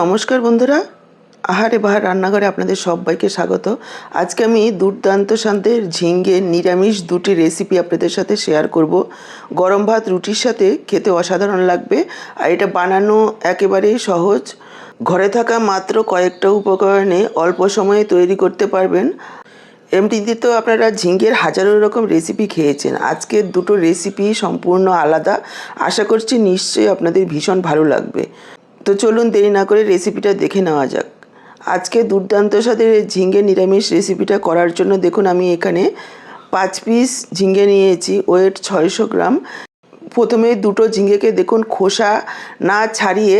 নমস্কার বন্ধুরা। আহারে বাহার রান্নাঘরে আপনাদের সবাইকে স্বাগত। আজকে আমি দুর্দান্ত শান্তের ঝিঙ্গে নিরামিষ দুটি রেসিপি আপনাদের সাথে শেয়ার করব। গরম ভাত রুটির সাথে খেতে অসাধারণ লাগবে। আর এটা বানানো একেবারেই সহজ। ঘরে থাকা মাত্র কয়েকটা উপকরণে অল্প সময়ে তৈরি করতে পারবেন। এমনিতে তো আপনারা ঝিঙ্গের হাজারো রকম রেসিপি খেয়েছেন। আজকের দুটো রেসিপি সম্পূর্ণ আলাদা। আশা করছি নিশ্চয়ই আপনাদের ভীষণ ভালো লাগবে। তো চলুন দেরি না করে রেসিপিটা দেখে নেওয়া যাক। আজকে দুর্দান্ত সাথে ঝিঙ্গে নিরামিষ রেসিপিটা করার জন্য দেখুন আমি এখানে পাঁচ পিস ঝিঙ্গে নিয়েছি ওয়েট ছয়শো গ্রাম। প্রথমে দুটো ঝিঙ্গেকে দেখুন খোসা না ছাড়িয়ে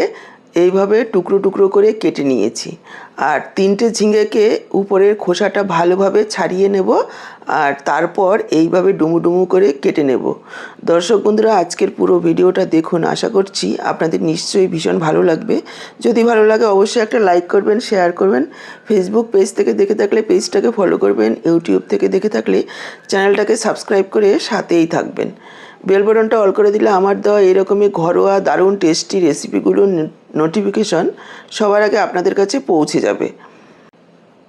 এইভাবে টুকরো টুকরো করে কেটে নিয়েছি। আর তিনটে ঝিঙেকে উপরের খোসাটা ভালোভাবে ছাড়িয়ে নেব আর তারপর এইভাবে ডুমু ডুমু করে কেটে নেব। দর্শক বন্ধুরা, আজকের পুরো ভিডিওটা দেখুন, আশা করছি আপনাদের নিশ্চয়ই ভীষণ ভালো লাগবে। যদি ভালো লাগে অবশ্যই একটা লাইক করবেন, শেয়ার করবেন। ফেসবুক পেজ থেকে দেখে থাকলে পেজটাকে ফলো করবেন ইউটিউব থেকে দেখে থাকলে চ্যানেলটাকে সাবস্ক্রাইব করে সাথেই থাকবেন। বেল বাটনটা অল করে দিলে আমার দেওয়া এরকমই ঘরোয়া দারুণ টেস্টি রেসিপিগুলোর নোটিফিকেশন সবার আগে আপনাদের কাছে পৌঁছে যাবে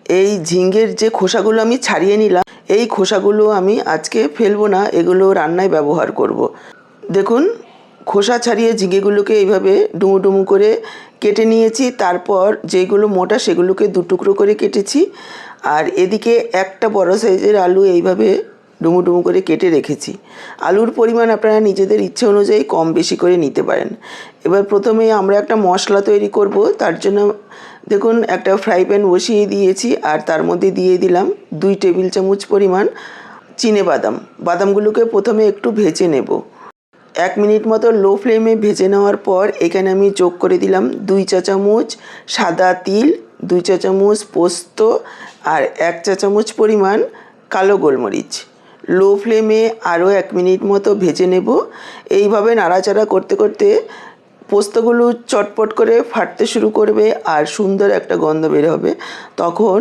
এই ঝিঙ্গের যে খোসাগুলো আমি ছাড়িয়ে নিলাম, এই খোসাগুলো আমি আজকে ফেলব না, এগুলো রান্নায় ব্যবহার করব। দেখুন, খোসা ছাড়িয়ে ঝিঙ্গেগুলোকে এইভাবে ডুমু ডুমু করে কেটে নিয়েছি, তারপর যেগুলো মোটা সেগুলোকে দু টুকরো করে কেটেছি, আর এদিকে একটা বড় সাইজের আলু এইভাবে ডুমু ডুমু করে কেটে রেখেছি। আলুর পরিমাণ আপনারা নিজেদের ইচ্ছে অনুযায়ী কম বেশি করে নিতে পারেন। এবার প্রথমে আমরা একটা মশলা তৈরি করব, তার জন্য দেখুন একটা ফ্রাই প্যান বসিয়ে দিয়েছি, আর তার মধ্যে দিয়ে দিলাম দুই টেবিল চামচ পরিমাণ চিনে বাদাম। বাদামগুলোকে প্রথমে একটু ভেজে নেব। এক মিনিট মতো লো ফ্লেমে ভেজে নেওয়ার পর এখানে আমি যোগ করে দিলাম দুই চা চামচ সাদা তিল, দুই চা চামচ পোস্ত, আর এক চা চামচ পরিমাণ কালো গোলমরিচ। লো ফ্লেমে আরও এক মিনিট মতো ভেজে নেব। এইভাবে নাড়াচাড়া করতে করতে পোস্তগুলো চটপট করে ফাটতে শুরু করবে আর সুন্দর একটা গন্ধ বের হবে। তখন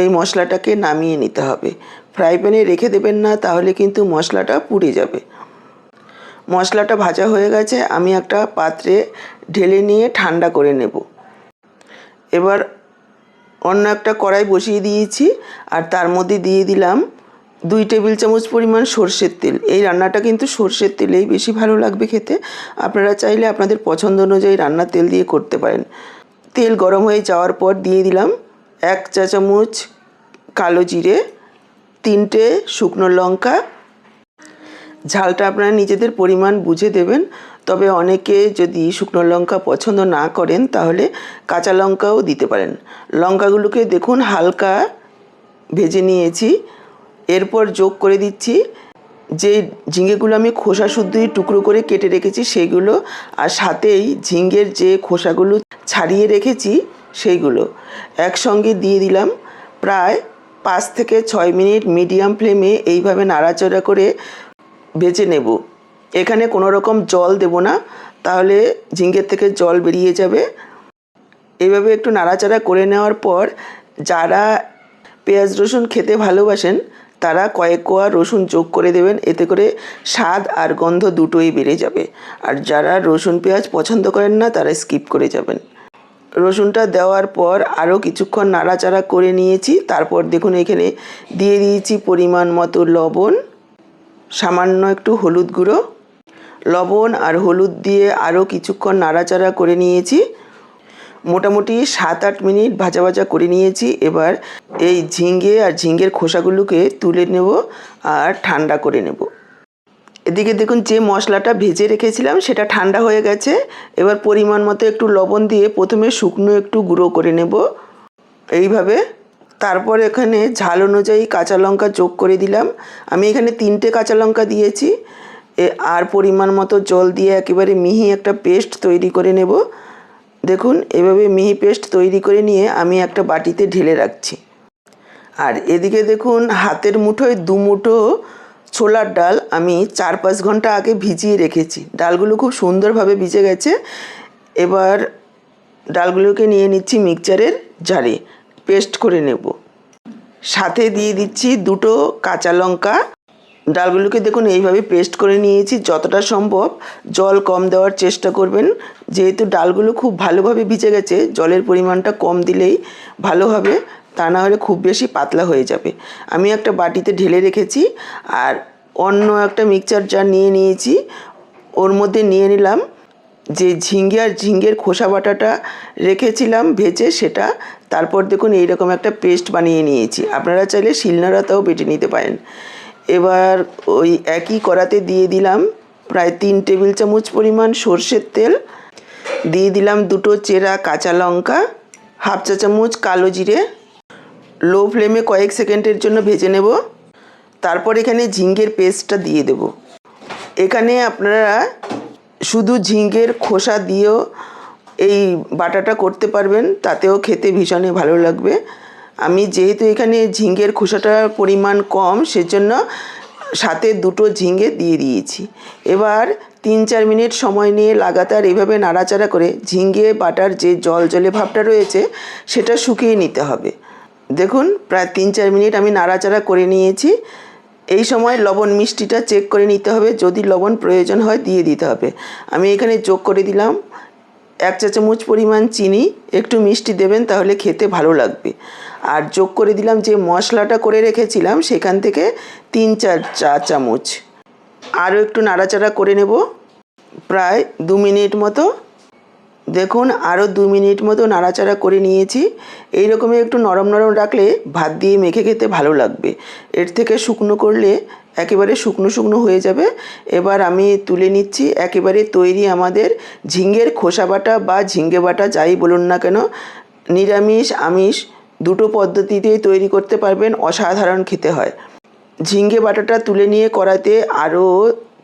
এই মশলাটাকে নামিয়ে নিতে হবে। ফ্রাই প্যানে রেখে দেবেন না, তাহলে কিন্তু মশলাটা পুড়ে যাবে। মশলাটা ভাজা হয়ে গেছে, আমি একটা পাত্রে ঢেলে নিয়ে ঠান্ডা করে নেব। এবার অন্য একটা কড়াই বসিয়ে দিয়েছি, আর তার মধ্যে দিয়ে দিলাম দুই টেবিল চামচ পরিমাণ সর্ষের তেল। এই রান্নাটা কিন্তু সর্ষের তেলেই বেশি ভালো লাগবে খেতে। আপনারা চাইলে আপনাদের পছন্দ অনুযায়ী রান্নার তেল দিয়ে করতে পারেন। তেল গরম হয়ে যাওয়ার পর দিয়ে দিলাম এক চা চামচ কালো জিরে, তিনটে শুকনো লঙ্কা। ঝালটা আপনারা নিজেদের পরিমাণ বুঝে দেবেন। তবে অনেকে যদি শুকনো লঙ্কা পছন্দ না করেন, তাহলে কাঁচা লঙ্কাও দিতে পারেন। লঙ্কাগুলোকে দেখুন হালকা ভেজে নিয়েছি। এরপর যোগ করে দিচ্ছি। যে ঝিঙ্গেগুলো আমি খোসা শুদ্ধই টুকরো করে কেটে রেখেছি সেইগুলো আর সাথেই ঝিঙ্গের যে খোসাগুলো ছাড়িয়ে রেখেছি, সেইগুলো। একসঙ্গে দিয়ে দিলাম প্রায় পাঁচ থেকে ছয় মিনিট মিডিয়াম ফ্লেমে এইভাবে নাড়াচাড়া করে ভেজে নেব। এখানে কোনো রকম জল দেব না, তাহলে ঝিঙ্গের থেকে জল বেরিয়ে যাবে। এইভাবে একটু নাড়াচাড়া করে নেওয়ার পর, যারা পেঁয়াজ রসুন খেতে ভালোবাসেন তারা কয়েক কোয়া রসুন যোগ করে দেবেন, এতে করে স্বাদ আর গন্ধ দুটোই বেড়ে যাবে। আর যারা রসুন পেঁয়াজ পছন্দ করেন না, তারা স্কিপ করে যাবেন। রসুনটা দেওয়ার পর আরও কিছুক্ষণ নাড়াচাড়া করে নিয়েছি। তারপর দেখুন, এখানে দিয়ে দিয়েছি পরিমাণ মতো লবণ, সামান্য একটু হলুদ গুঁড়ো। লবণ আর হলুদ দিয়ে আরও কিছুক্ষণ নাড়াচাড়া করে নিয়েছি। মোটামুটি সাত আট মিনিট ভাজা ভাজা করে নিয়েছি। এবার এই ঝিঙ্গে আর ঝিঙ্গের খোসাগুলোকে তুলে নেব আর ঠান্ডা করে নেব। এদিকে দেখুন যে মশলাটা ভেজে রেখেছিলাম সেটা ঠান্ডা হয়ে গেছে। এবার পরিমাণ মতো একটু লবণ দিয়ে প্রথমে শুকনো একটু গুঁড়ো করে নেব। এইভাবে তারপর এখানে ঝাল অনুযায়ী কাঁচা লঙ্কা যোগ করে দিলাম। আমি এখানে তিনটে কাঁচা লঙ্কা দিয়েছি। আর পরিমাণ মতো জল দিয়ে একেবারে মিহি একটা পেস্ট তৈরি করে নেব। দেখুন, এভাবে মিহি পেস্ট তৈরি করে নিয়ে আমি একটা বাটিতে ঢেলে রাখছি। আর এদিকে দেখুন, হাতের মুঠোয় দু মুঠো ছোলার ডাল আমি চার পাঁচ ঘণ্টা আগে ভিজিয়ে রেখেছি। ডালগুলো খুব সুন্দরভাবে ভিজে গেছে। এবার ডালগুলোকে নিয়ে নিচ্ছি মিক্সচারের জারে। পেস্ট করে নেব। সাথে দিয়ে দিচ্ছি দুটো কাঁচা লঙ্কা। ডালগুলোকে দেখুন, এইভাবে পেস্ট করে নিয়েছি। যতটা সম্ভব জল কম দেওয়ার চেষ্টা করবেন। যেহেতু ডালগুলো খুব ভালোভাবে ভিজে গেছে, জলের পরিমাণটা কম দিলেই ভালো হবে, তা না হলে খুব বেশি পাতলা হয়ে যাবে। আমি একটা বাটিতে ঢেলে রেখেছি আর অন্য একটা মিক্সচার জার নিয়ে নিয়েছি। ওর মধ্যে নিয়ে নিলাম যে ঝিঙ্গে আর ঝিঙ্গের খোসা বাটাটা রেখেছিলাম ভেজে সেটা। তারপর দেখুন, এইরকম একটা পেস্ট বানিয়ে নিয়েছি। আপনারা চাইলে শিলনোড়াতেও বেটে নিতে পারেন। এবার ওই একই কড়াতে দিয়ে দিলাম প্রায় তিন টেবিল চামচ পরিমাণ সর্ষের তেল। দিয়ে দিলাম দুটো চেরা কাঁচা লঙ্কা, হাফ চা চামচ কালো জিরে। লো ফ্লেমে কয়েক সেকেন্ডের জন্য ভেজে নেব। তারপর এখানে ঝিঙ্গের পেস্টটা দিয়ে দেব। এখানে আপনারা শুধু ঝিঙ্গের খোসা দিয়েও এই বাটাটা করতে পারবেন, তাতেও খেতে ভীষণই ভালো লাগবে। আমি যেহেতু এখানে ঝিঙ্গের খোসাটার পরিমাণ কম, সেজন্য সাথে দুটো ঝিঙ্গে দিয়ে দিয়েছি। এবার তিন চার মিনিট সময় নিয়ে লাগাতার এভাবে নাড়াচাড়া করে ঝিঙ্গে, বাটার যে জল জলে ভাবটা রয়েছে, সেটা শুকিয়ে নিতে হবে। দেখুন, প্রায় তিন চার মিনিট আমি নাড়াচাড়া করে নিয়েছি। এই সময় লবণ মিষ্টিটা চেক করে নিতে হবে, যদি লবণ প্রয়োজন হয় দিয়ে দিতে হবে। আমি এখানে যোগ করে দিলাম। এক চা চামচ পরিমাণ চিনি, একটু মিষ্টি দেবেন তাহলে খেতে ভালো লাগবে। আর যোগ করে দিলাম যে মশলাটা করে রেখেছিলাম, সেখান থেকে তিন চার চা চামচ। আরও একটু নাড়াচাড়া করে নেব। প্রায় দু মিনিট মতো। দেখুন, আরও দু মিনিট মতো নাড়াচাড়া করে নিয়েছি। এই রকমই একটু নরম নরম রাখলে ভাত দিয়ে মেখে খেতে ভালো লাগবে। এর থেকে শুকনো করলে একেবারে শুকনো শুকনো হয়ে যাবে। এবার আমি তুলে নিচ্ছি একেবারে তৈরি আমাদের ঝিঙ্গের খোসা বাটা বা ঝিঙ্গে বাটা, যাই বলুন না কেন। নিরামিষ, আমিষ দুটো পদ্ধতিতেই তৈরি করতে পারবেন, অসাধারণ খেতে হয়। ঝিঙ্গে বাটাটা তুলে নিয়ে কড়াতে আরও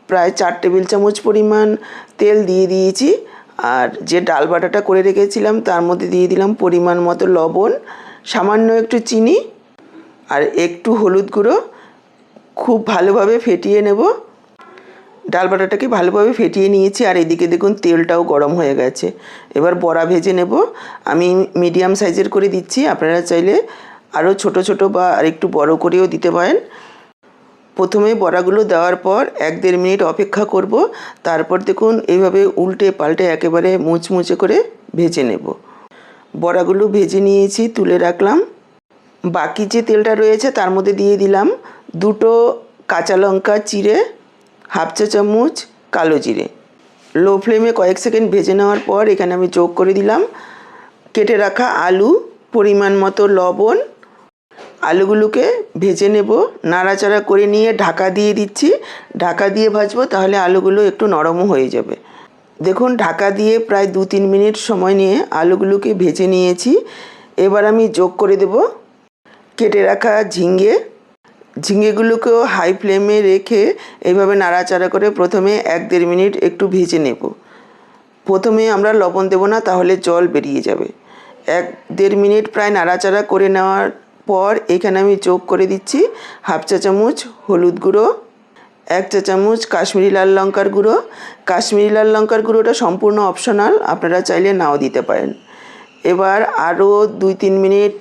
প্রায় চার টেবিল চামচ পরিমাণ তেল দিয়ে দিয়েছি। আর যে ডাল বাটাটা করে রেখেছিলাম, তার মধ্যে দিয়ে দিলাম পরিমাণ মতো লবণ, সামান্য একটু চিনি আর একটু হলুদ গুঁড়ো। খুব ভালোভাবে ফেটিয়ে নেব। ডাল বাটাটাকে ভালোভাবে ফেটিয়ে নিয়েছি আর এদিকে দেখুন তেলটাও গরম হয়ে গেছে। এবার বড়া ভেজে নেব। আমি মিডিয়াম সাইজের করে দিচ্ছি। আপনারা চাইলে আরও ছোট ছোট বা আর একটু বড় করেও দিতে পারেন। প্রথমে বড়াগুলো দেওয়ার পর এক দেড় মিনিট অপেক্ষা করব। তারপর দেখুন এইভাবে উল্টে পাল্টে একেবারে মুচমুচে করে ভেজে নেব। বড়াগুলো ভেজে নিয়েছি, তুলে রাখলাম। বাকি যে তেলটা রয়েছে তার মধ্যে দিয়ে দিলাম। দুটো কাঁচা লঙ্কা চিড়ে, হাফ চা চামচ কালো জিরে। লো ফ্লেমে কয়েক সেকেন্ড ভেজে নেওয়ার পর এখানে আমি যোগ করে দিলাম। কেটে রাখা আলু, পরিমাণ মতো লবণ। আলুগুলোকে ভেজে নেব, নাড়াচাড়া করে নিয়ে ঢাকা দিয়ে দিচ্ছি। ঢাকা দিয়ে ভাজবো তাহলে আলুগুলো একটু নরমও হয়ে যাবে। দেখুন, ঢাকা দিয়ে প্রায় দু তিন মিনিট সময় নিয়ে আলুগুলোকে ভেজে নিয়েছি। এবার আমি যোগ করে দেব। কেটে রাখা ঝিঙ্গে ঝিঙ্গেগুলোকেও হাই ফ্লেমে রেখে এইভাবে নাড়াচাড়া করে প্রথমে এক দেড় মিনিট একটু ভেজে নেব। প্রথমে আমরা লবণ দেবো না, তাহলে জল বেরিয়ে যাবে। এক দেড় মিনিট প্রায় নাড়াচাড়া করে নেওয়ার পর এখানে আমি যোগ করে দিচ্ছি হাফ চা চামচ হলুদ গুঁড়ো, এক চা চামচ কাশ্মীরি লাল লঙ্কার গুঁড়ো। কাশ্মীরি লাল লঙ্কার গুঁড়োটা সম্পূর্ণ অপশনাল আপনারা চাইলে নাও দিতে পারেন। এবার আরও দুই তিন মিনিট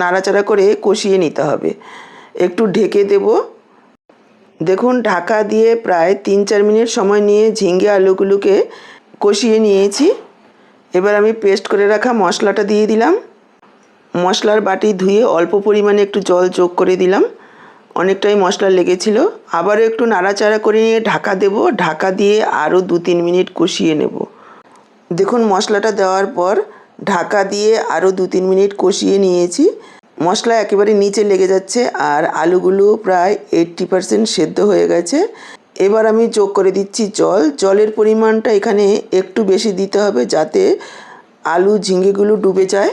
নাড়াচাড়া করে কষিয়ে নিতে হবে। একটু ঢেকে দেব। দেখুন, ঢাকা দিয়ে প্রায় তিন চার মিনিট সময় নিয়ে ঝিঙ্গে আলুগুলোকে কষিয়ে নিয়েছি। এবার আমি পেস্ট করে রাখা মশলাটা দিয়ে দিলাম। মশলার বাটি ধুয়ে অল্প পরিমাণে একটু জল যোগ করে দিলাম। অনেকটাই মশলা লেগেছিল। আবারও একটু নাড়াচাড়া করে নিয়ে ঢাকা দেব। ঢাকা দিয়ে আরও দু তিন মিনিট কষিয়ে নেব। দেখুন, মশলাটা দেওয়ার পর ঢাকা দিয়ে আরও দু তিন মিনিট কষিয়ে নিয়েছি। মশলা একেবারে নিচে লেগে যাচ্ছে আর আলুগুলো প্রায় এইট্টি পারসেন্ট সেদ্ধ হয়ে গেছে। এবার আমি যোগ করে দিচ্ছি জল। জলের পরিমাণটা এখানে একটু বেশি দিতে হবে যাতে আলু ঝিঙ্গেগুলো ডুবে যায়।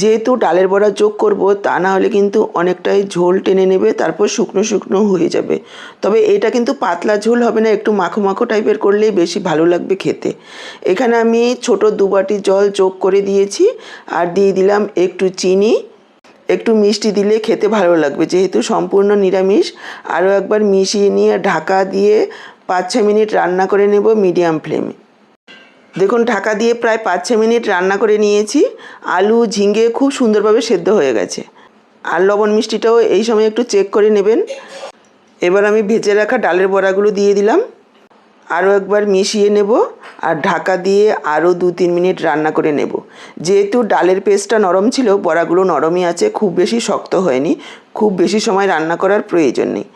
যেহেতু ডালের বড়া যোগ করব, তা না হলে কিন্তু অনেকটাই ঝোল টেনে নেবে, তারপর শুকনো শুকনো হয়ে যাবে। তবে এটা কিন্তু পাতলা ঝোল হবে না, একটু মাখো মাখো টাইপের করলেই বেশি ভালো লাগবে খেতে। এখানে আমি ছোট দু বাটি জল যোগ করে দিয়েছি। আর দিয়ে দিলাম একটু চিনি। একটু মিষ্টি দিলে খেতে ভালো লাগবে। যেহেতু সম্পূর্ণ নিরামিষ আরও একবার মিশিয়ে নিয়ে ঢাকা দিয়ে পাঁচ ছ মিনিট রান্না করে নেব মিডিয়াম ফ্লেমে। দেখুন, ঢাকা দিয়ে প্রায় পাঁচ ছ মিনিট রান্না করে নিয়েছি। আলু ঝিঙ্গে খুব সুন্দরভাবে সেদ্ধ হয়ে গেছে। আর লবণ মিষ্টিটাও এই সময় একটু চেক করে নেবেন। এবার আমি ভেজে রাখা ডালের বড়াগুলো দিয়ে দিলাম। আরও একবার মিশিয়ে নেব আর ঢাকা দিয়ে আরও দু তিন মিনিট রান্না করে নেব। যেহেতু ডালের পেস্টটা নরম ছিল, বড়াগুলো নরমই আছে, খুব বেশি শক্ত হয়নি, খুব বেশি সময় রান্না করার প্রয়োজন নেই।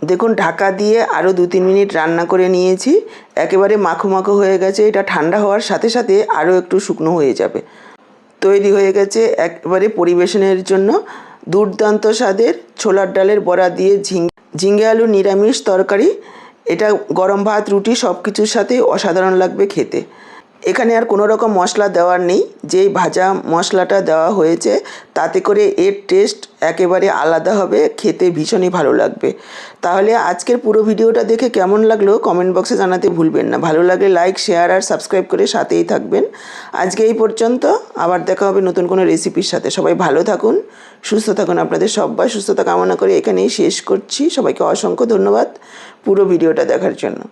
দেখুন, ঢাকা দিয়ে আরও দু তিন মিনিট রান্না করে নিয়েছি, একেবারে মাখো মাখো হয়ে গেছে, এটা ঠান্ডা হওয়ার সাথে সাথে আরও একটু শুকনো হয়ে যাবে। তৈরি হয়ে গেছে একবারে পরিবেশনের জন্য দুর্দান্ত স্বাদের ছোলার ডালের বড়া দিয়ে ঝিঙ্গে আলু নিরামিষ তরকারি। এটা গরম ভাত রুটি সব কিছুর সাথে অসাধারণ লাগবে খেতে। এখানে আর কোনো রকম মশলা দেওয়ার নেই। যেই ভাজা মশলাটা দেওয়া হয়েছে, তাতে করে এর টেস্ট একেবারে আলাদা হবে, খেতে ভীষণই ভালো লাগবে। তাহলে আজকের পুরো ভিডিওটা দেখে কেমন লাগল কমেন্ট বক্সে জানাতে ভুলবেন না। ভালো লাগলে লাইক শেয়ার আর সাবস্ক্রাইব করে সাথেই থাকবেন। আজকে এই পর্যন্ত, আবার দেখা হবে নতুন কোনো রেসিপির সাথে। সবাই ভালো থাকুন, সুস্থ থাকুন আপনাদের সবাই সুস্থতা কামনা করে এখানেই শেষ করছি। সবাইকে অসংখ্য ধন্যবাদ পুরো ভিডিওটা দেখার জন্য।